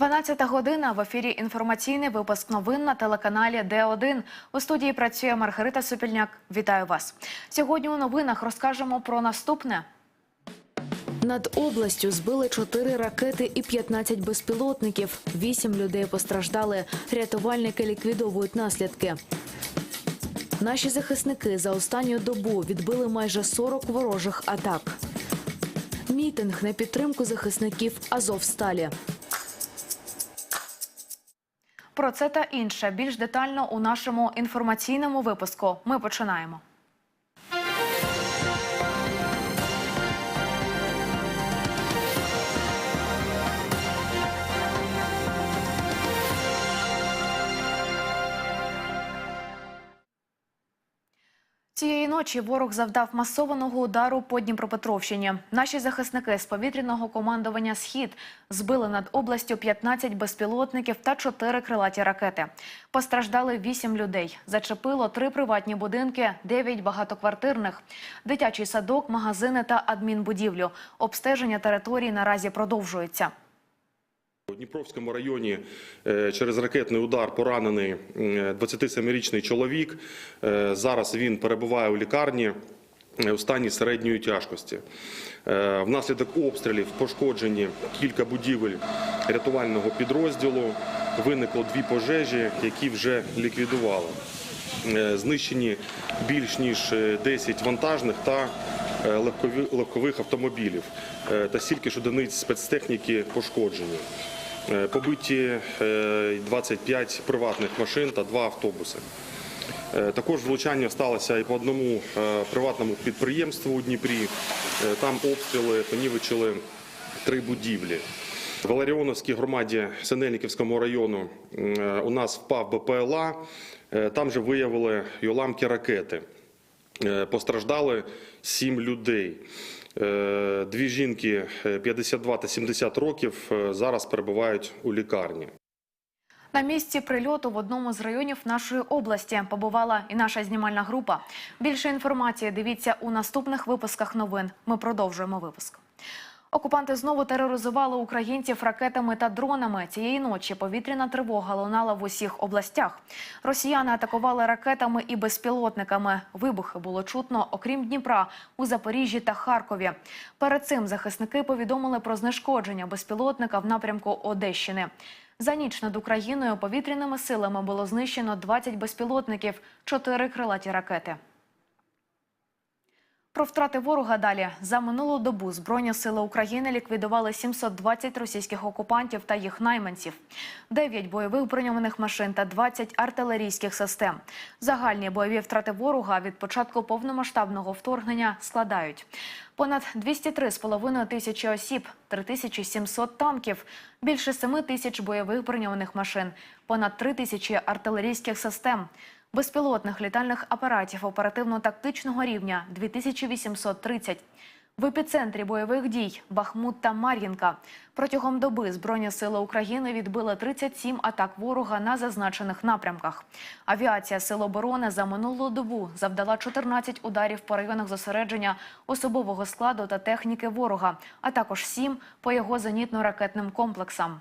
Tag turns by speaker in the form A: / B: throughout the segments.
A: 12 година в ефірі інформаційний випуск новин на телеканалі Д1. У студії працює Маргарита Супільняк. Вітаю вас. Сьогодні у новинах розкажемо про наступне. Над областю збили 4 ракети і 15 безпілотників. Вісім людей постраждали. Рятувальники ліквідовують наслідки. Наші захисники за останню добу відбили майже 40 ворожих атак. Мітинг на підтримку захисників Азовсталі. Про це та інше більш детально у нашому інформаційному випуску. Ми починаємо. Цієї ночі ворог завдав масованого удару по Дніпропетровщині. Наші захисники з повітряного командування Схід збили над областю 15 безпілотників та 4 крилаті ракети. Постраждали 8 людей. Зачепило 3 приватні будинки, 9 багатоквартирних, дитячий садок, магазини та адмінбудівлю. Обстеження території наразі продовжується.
B: Дніпровському районі е, через ракетний удар поранений е, 27-річний чоловік. Е, Зараз він перебуває у лікарні е, у стані середньої тяжкості. Е, Внаслідок обстрілів пошкоджені кілька будівель рятувального підрозділу. Виникло дві пожежі, які вже ліквідували. Е, Знищені більш ніж е, 10 вантажних та е, легкових автомобілів е, та стільки ж одиниць спецтехніки пошкоджені. Е, Побиті е, 25 приватних машин та два автобуси. Е, Також влучання сталося і по одному е, приватному підприємству у Дніпрі. Е, Там обстріли понівечили три будівлі. В Валеріоновській громаді Синельниківському району е, у нас впав БПЛА. Е, Там же виявили й уламки ракети. Е, Постраждали сім людей. Е, Дві жінки е, 52 та 70 років е, зараз перебувають у лікарні.
A: На місці прильоту в одному з районів нашої області побувала і наша знімальна група. Більше інформації дивіться у наступних випусках новин. Ми продовжуємо випуск. Окупанти знову тероризували українців ракетами та дронами. Цієї ночі повітряна тривога лунала в усіх областях. Росіяни атакували ракетами і безпілотниками. Вибухи було чутно, окрім Дніпра, у Запоріжжі та Харкові. Перед цим захисники повідомили про знешкодження безпілотника в напрямку Одещини. За ніч над Україною повітряними силами було знищено 20 безпілотників, 4 крилаті ракети. Про втрати ворога далі за минулу добу Збройні сили України ліквідували 720 російських окупантів та їх найманців, 9 бойових броньованих машин та 20 артилерійських систем. Загальні бойові втрати ворога від початку повномасштабного вторгнення складають понад 203,5 тисячі осіб, 3700 танків, більше 7 тисяч бойових броньованих машин, понад 3 тисячі артилерійських систем. Безпілотних літальних апаратів оперативно-тактичного рівня 2830. В епіцентрі бойових дій Бахмут та Мар'їнка. Протягом доби Збройні сили України відбили 37 атак ворога на зазначених напрямках. Авіація Сил оборони за минулу добу завдала 14 ударів по районах зосередження особового складу та техніки ворога, а також 7 по його зенітно-ракетним комплексам.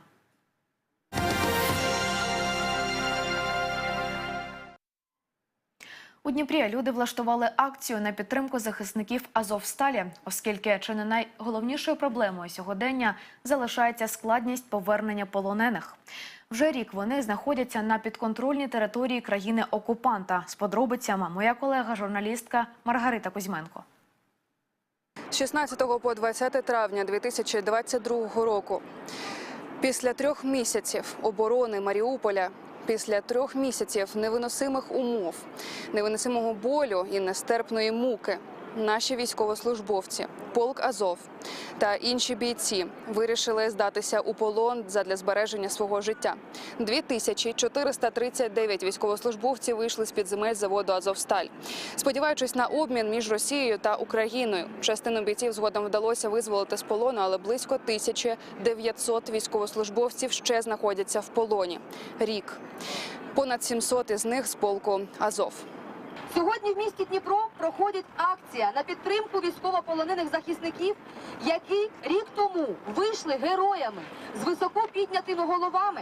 A: У Дніпрі люди влаштували акцію на підтримку захисників Азовсталі, оскільки чи не найголовнішою проблемою сьогодення залишається складність повернення полонених. Вже рік вони знаходяться на підконтрольній території країни окупанта. З подробицями моя колега, журналістка Маргарита Кузьменко.
C: З 16 по 20 травня 2022 року. Після трьох місяців оборони Маріуполя, після трьох місяців невиносимих умов, невиносимого болю і нестерпної муки, наші військовослужбовці, полк Азов та інші бійці вирішили здатися у полон задля збереження свого життя. 2439 військовослужбовців вийшли з під земель заводу Азовсталь. Сподіваючись на обмін між Росією та Україною, частину бійців згодом вдалося визволити з полону, але близько 1900 військовослужбовців ще знаходяться в полоні. Рік понад 700 із них з полку Азов.
D: Сьогодні в місті Дніпро проходить акція на підтримку військовополонених захисників, які рік тому вийшли героями з високо піднятими головами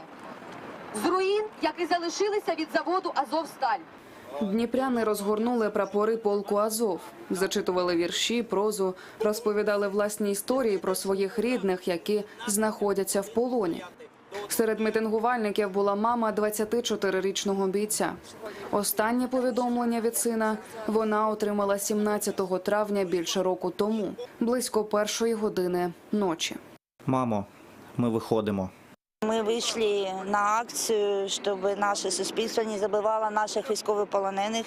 D: з руїн, які залишилися від заводу Азовсталь.
C: Дніпряни розгорнули прапори полку Азов, зачитували вірші, прозу, розповідали власні історії про своїх рідних, які знаходяться в полоні. Серед мітингувальників була мама 24-річного бійця. Останнє повідомлення від сина вона отримала 17 травня більше року тому, близько першої години ночі.
E: Мамо, ми виходимо.
F: Ми вийшли на акцію, щоб наше суспільство не забивало наших військовополонених,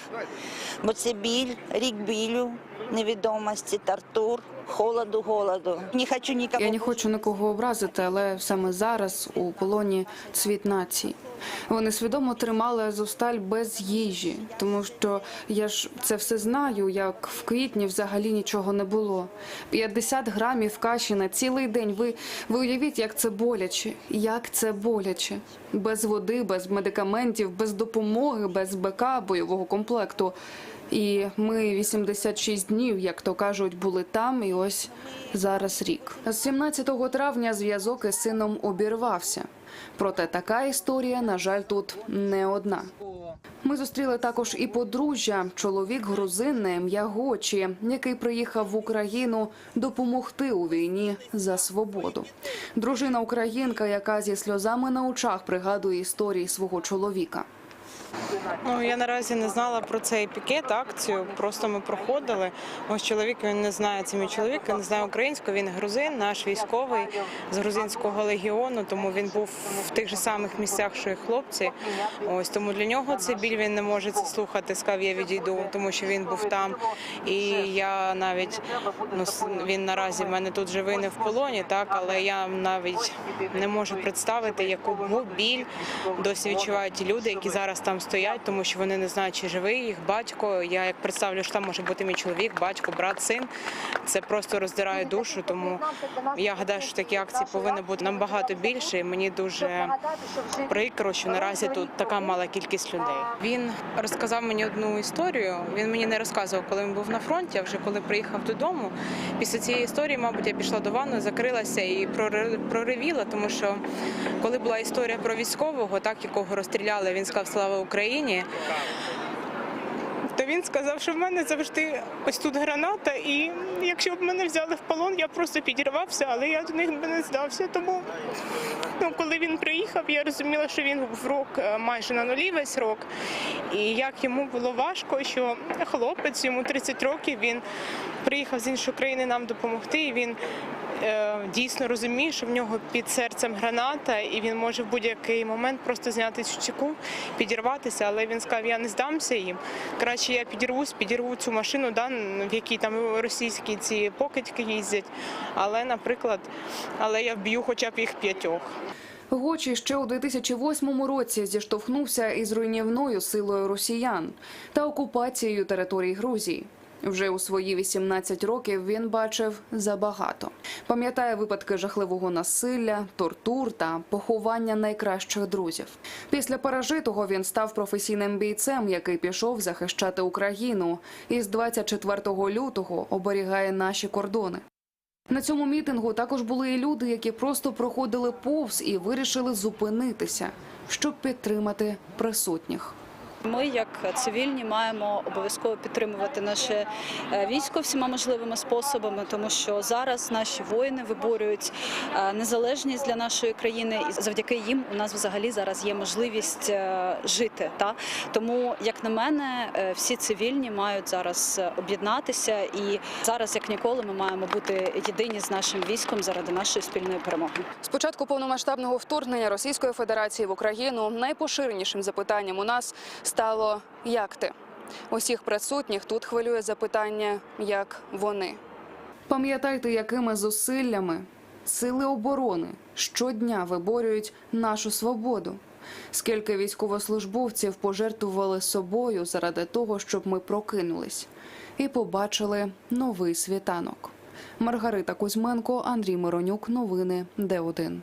F: бо це біль, рік білю, невідомості, тортур, холоду, голоду. Не хочу нікого.
C: Я не хочу нікого образити, але саме зараз у полоні цвіт нації. Вони свідомо тримали Азовсталь без їжі, тому що я ж це все знаю, як в квітні взагалі нічого не було. 50 грамів каші на цілий день. Ви, ви уявіть, як це боляче, як це боляче. Без води, без медикаментів, без допомоги, без БК бойового комплекту. І ми 86 днів, як то кажуть, були там, і ось зараз рік. З 17 травня зв'язок із сином обірвався. Проте така історія, на жаль, тут не одна. Ми зустріли також і подружжя, чоловік грузин на ім'я Гочі, який приїхав в Україну допомогти у війні за свободу. Дружина українка, яка зі сльозами на очах пригадує історії свого чоловіка.
G: Ну я наразі не знала про цей пікет, акцію. Просто ми проходили. Ось чоловік він не знає. Це мій чоловік, він не знає українську. Він грузин, наш військовий з грузинського легіону. Тому він був в тих же самих місцях, що і хлопці. Ось тому для нього це біль. Він не може це слухати. Сказав, я відійду, тому що він був там. І я навіть ну він наразі в мене тут живий не в полоні, так але я навіть не можу представити, яку біль досі відчувають ті люди, які зараз там стоять, тому що вони не знають, чи живий їх батько. Я як представлю, що там може бути мій чоловік, батько, брат, син. Це просто роздирає душу. Тому я гадаю, що такі акції повинні бути набагато більше. І мені дуже прикро, що наразі тут така мала кількість людей. Він розказав мені одну історію. Він мені не розказував, коли він був на фронті. А вже коли приїхав додому. Після цієї історії, мабуть, я пішла до ванної, закрилася і проривіла, тому що коли була історія про військового, так якого розстріляли, він сказав Слава Україні. То він сказав, що в мене завжди ось тут граната, і якщо б мене взяли в полон, я просто підірвався, але я до них би не здався. Тому ну, коли він приїхав, я розуміла, що він в рок е, майже на нулі весь рок. І як йому було важко, що хлопець, йому 30 років, він приїхав з іншої країни нам допомогти. І він дійсно розуміє, що в нього під серцем граната, і він може в будь-який момент просто зняти цю чеку, підірватися. Але він сказав, я не здамся їм. Краще я підірвусь, підірву цю машину, да, в якій там російські ці покидьки їздять. Але, наприклад, але я вб'ю хоча б їх п'ятьох.
C: Гочі ще у 2008 році зіштовхнувся із руйнівною силою росіян та окупацією території Грузії. Вже у свої 18 років він бачив забагато. Пам'ятає випадки жахливого насилля, тортур та поховання найкращих друзів. Після пережитого він став професійним бійцем, який пішов захищати Україну, і з 24 лютого оберігає наші кордони. На цьому мітингу також були і люди, які просто проходили повз і вирішили зупинитися, щоб підтримати присутніх.
H: Ми, як цивільні, маємо обов'язково підтримувати наше е, військо всіма можливими способами, тому що зараз наші воїни виборюють е, незалежність для нашої країни, і завдяки їм у нас взагалі зараз є можливість е, жити. Та тому, як на мене, всі цивільні мають зараз об'єднатися, і зараз, як ніколи, ми маємо бути єдині з нашим військом заради нашої спільної перемоги.
C: З початку повномасштабного вторгнення Російської Федерації в Україну найпоширенішим запитанням у нас стало як ти? Усіх присутніх тут хвилює запитання, як вони. Пам'ятайте, якими зусиллями сили оборони щодня виборюють нашу свободу. Скільки військовослужбовців пожертвували собою заради того, щоб ми прокинулись і побачили новий світанок. Маргарита Кузьменко, Андрій Миронюк. Новини Д1.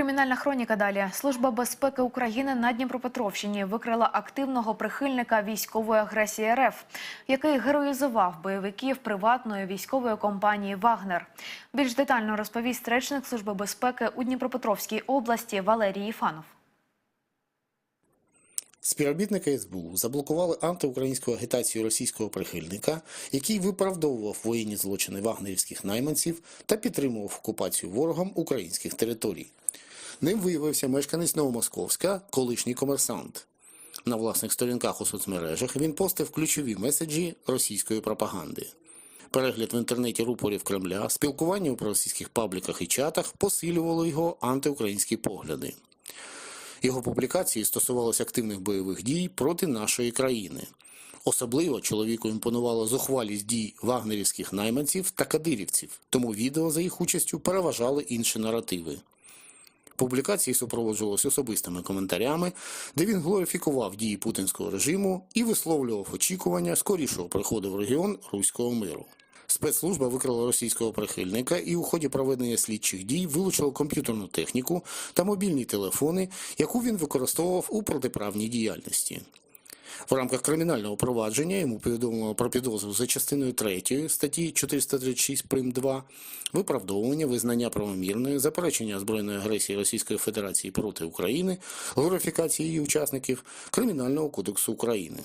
A: Кримінальна хроніка далі. Служба безпеки України на Дніпропетровщині викрила активного прихильника військової агресії РФ, який героїзував бойовиків приватної військової компанії Вагнер. Більш детально розповість речник Служби безпеки у Дніпропетровській області Валерій Іфанов.
I: Співробітники СБУ заблокували антиукраїнську агітацію російського прихильника, який виправдовував воєнні злочини вагнерівських найманців та підтримував окупацію ворогом українських територій. Ним виявився мешканець Новомосковська, колишній комерсант. На власних сторінках у соцмережах він постив ключові меседжі російської пропаганди. Перегляд в інтернеті рупорів Кремля, спілкування у проросійських пабліках і чатах посилювало його антиукраїнські погляди. Його публікації стосувалися активних бойових дій проти нашої країни. Особливо чоловіку імпонувала зухвалість дій вагнерівських найманців та кадирівців, тому відео за їх участю переважали інші наративи. Публікації супроводжувалися особистими коментарями, де він глорифікував дії путінського режиму і висловлював очікування скорішого приходу в регіон руського миру. Спецслужба викрила російського прихильника і у ході проведення слідчих дій вилучила комп'ютерну техніку та мобільні телефони, яку він використовував у протиправній діяльності. В рамках кримінального провадження йому повідомлено про підозру за частиною 3 статті 436 прим. 2 виправдовування, визнання правомірної, заперечення збройної агресії Російської Федерації проти України, глорифікації її учасників Кримінального кодексу України.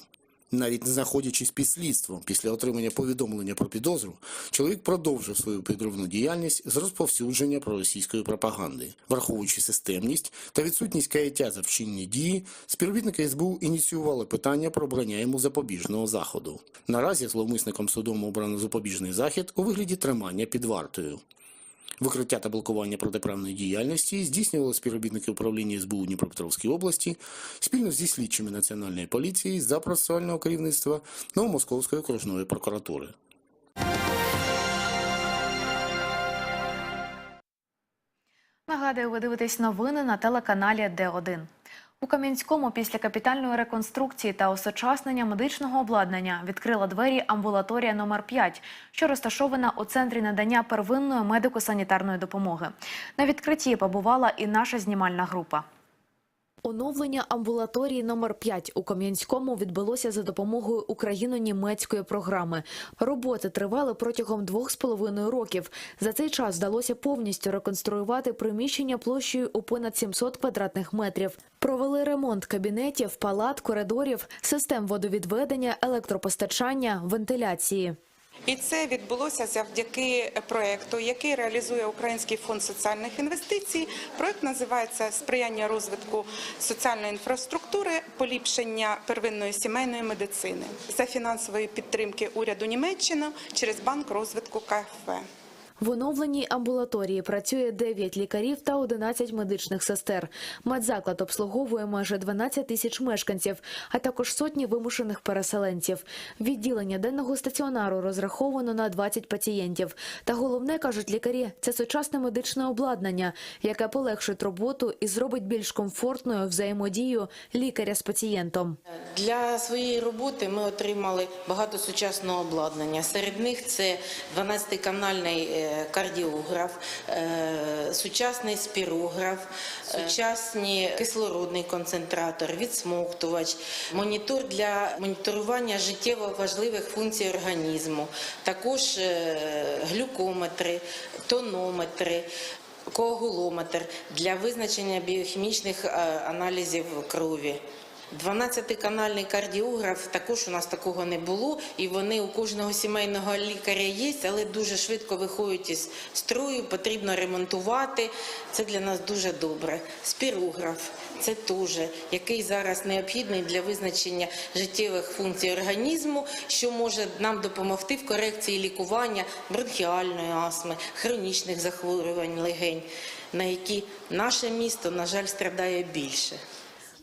I: Навіть не знаходячись під слідством після отримання повідомлення про підозру, чоловік продовжив свою підривну діяльність з розповсюдження проросійської пропаганди. Враховуючи системність та відсутність каяття за вчинені дії, співробітники СБУ ініціювали питання про обрання йому запобіжного заходу. Наразі зловмисником судом обрано запобіжний захід у вигляді тримання під вартою. Викриття та блокування протиправної діяльності здійснювали співробітники управління СБУ Дніпропетровській області спільно зі слідчими Національної поліції за процесуального керівництва Новомосковської окружної прокуратури.
A: Нагадую, ви дивитесь новини на телеканалі Д1. У Кам'янському після капітальної реконструкції та осучаснення медичного обладнання відкрила двері амбулаторія номер 5 що розташована у центрі надання первинної медико-санітарної допомоги. На відкритті побувала і наша знімальна група. Оновлення амбулаторії номер 5 у Кам'янському відбулося за допомогою україно-німецької програми. Роботи тривали протягом двох з половиною років. За цей час вдалося повністю реконструювати приміщення площею у понад 700 квадратних метрів. Провели ремонт кабінетів, палат, коридорів, систем водовідведення, електропостачання, вентиляції.
J: І це відбулося завдяки проекту, який реалізує Український фонд соціальних інвестицій. Проект називається Сприяння розвитку соціальної інфраструктури, поліпшення первинної сімейної медицини за фінансової підтримки уряду Німеччини через банк розвитку КФВ.
A: В оновленій амбулаторії працює 9 лікарів та 11 медичних сестер. Медзаклад обслуговує майже 12 тисяч мешканців, а також сотні вимушених переселенців. Відділення денного стаціонару розраховано на 20 пацієнтів. Та головне, кажуть лікарі, це сучасне медичне обладнання, яке полегшить роботу і зробить більш комфортною взаємодію лікаря з пацієнтом.
K: Для своєї роботи ми отримали багато сучасного обладнання. Серед них це 12-канальний е, кардіограф, е, сучасний спірограф, сучасний кислородний концентратор, відсмоктувач, монітор для моніторування життєво важливих функцій організму, також е, глюкометри, тонометри. Коагулометр для визначення біохімічних е, аналізів крові. 12-канальний кардіограф також у нас такого не було, і вони у кожного сімейного лікаря є, але дуже швидко виходять із строю, потрібно ремонтувати. Це для нас дуже добре. Спірограф це теж, який зараз необхідний для визначення життєвих функцій організму, що може нам допомогти в корекції лікування бронхіальної астми, хронічних захворювань легень, на які наше місто, на жаль, страдає більше.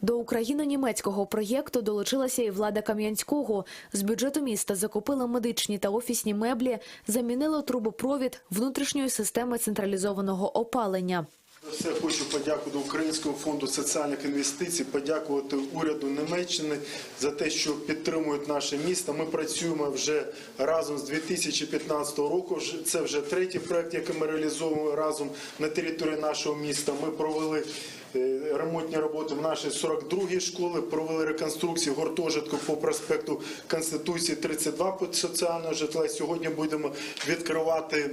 A: До україно-німецького проєкту долучилася і влада Кам'янського. З бюджету міста закупили медичні та офісні меблі, замінили трубопровід внутрішньої системи централізованого опалення.
L: Все хочу подякувати Українському фонду соціальних інвестицій, подякувати уряду Німеччини за те, що підтримують наше місто. Ми працюємо вже разом з 2015 року. Це вже третій проект, який ми реалізовуємо разом на території нашого міста. Ми провели е, ремонтні роботи в нашій 42-й школі, провели реконструкцію гуртожитку по проспекту Конституції 32 під соціального житла. Сьогодні будемо відкривати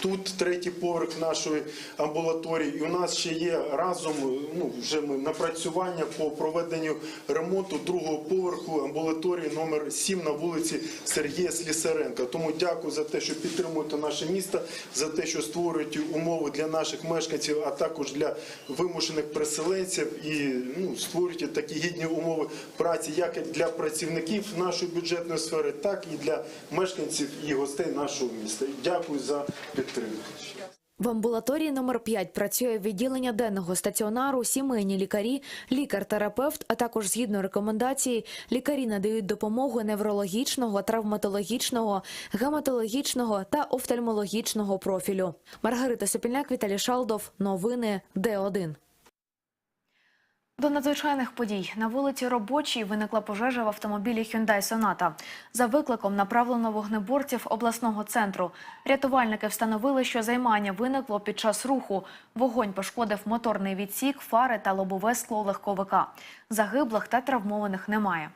L: Тут третій поверх нашої амбулаторії, і у нас ще є разом ну вже ми напрацювання по проведенню ремонту другого поверху амбулаторії номер 7 на вулиці Сергія Слісаренка. Тому дякую за те, що підтримуєте наше місто, за те, що створюєте умови для наших мешканців, а також для вимушених переселенців і ну створюєте такі гідні умови праці, як для працівників нашої бюджетної сфери, так і для мешканців і гостей нашого міста. Дякую за підтримку.
A: В амбулаторії номер 5 працює відділення денного стаціонару, сімейні лікарі, лікар-терапевт, а також згідно рекомендації, лікарі надають допомогу неврологічного, травматологічного, гематологічного та офтальмологічного профілю. Маргарита Сопільняк, Віталій Шалдов. Новини Д1. До надзвичайних подій на вулиці Робочій виникла пожежа в автомобілі Hyundai Sonata. За викликом направлено вогнеборців обласного центру. Рятувальники встановили, що займання виникло під час руху. Вогонь пошкодив моторний відсік, фари та лобове скло легковика. Загиблих та травмованих немає.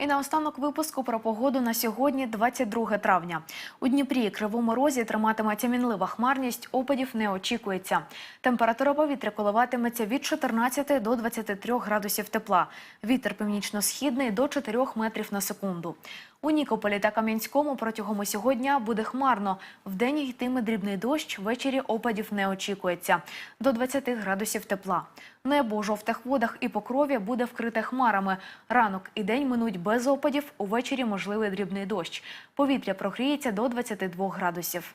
A: І наостанок випуску про погоду на сьогодні, 22 травня. У Дніпрі Кривому Розі триматиметься мінлива хмарність, опадів не очікується. Температура повітря коливатиметься від 14 до 23 градусів тепла. Вітер північно-східний до 4 метрів на секунду. У Нікополі та Кам'янському протягом усього дня буде хмарно. Вдень йтиме дрібний дощ, ввечері опадів не очікується. До 20 градусів тепла. Небо у жовтих водах і покрові буде вкрите хмарами. Ранок і день минуть без опадів, увечері можливий дрібний дощ. Повітря прогріється до 22 градусів.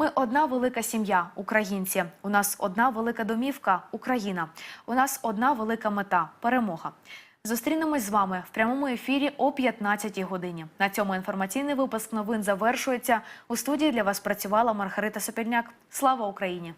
A: Ми одна велика сім'я, українці. У нас одна велика домівка Україна. У нас одна велика мета перемога. Зустрінемось з вами в прямому ефірі о 15-й годині. На цьому інформаційний випуск новин завершується. У студії для вас працювала Маргарита Сопільняк. Слава Україні!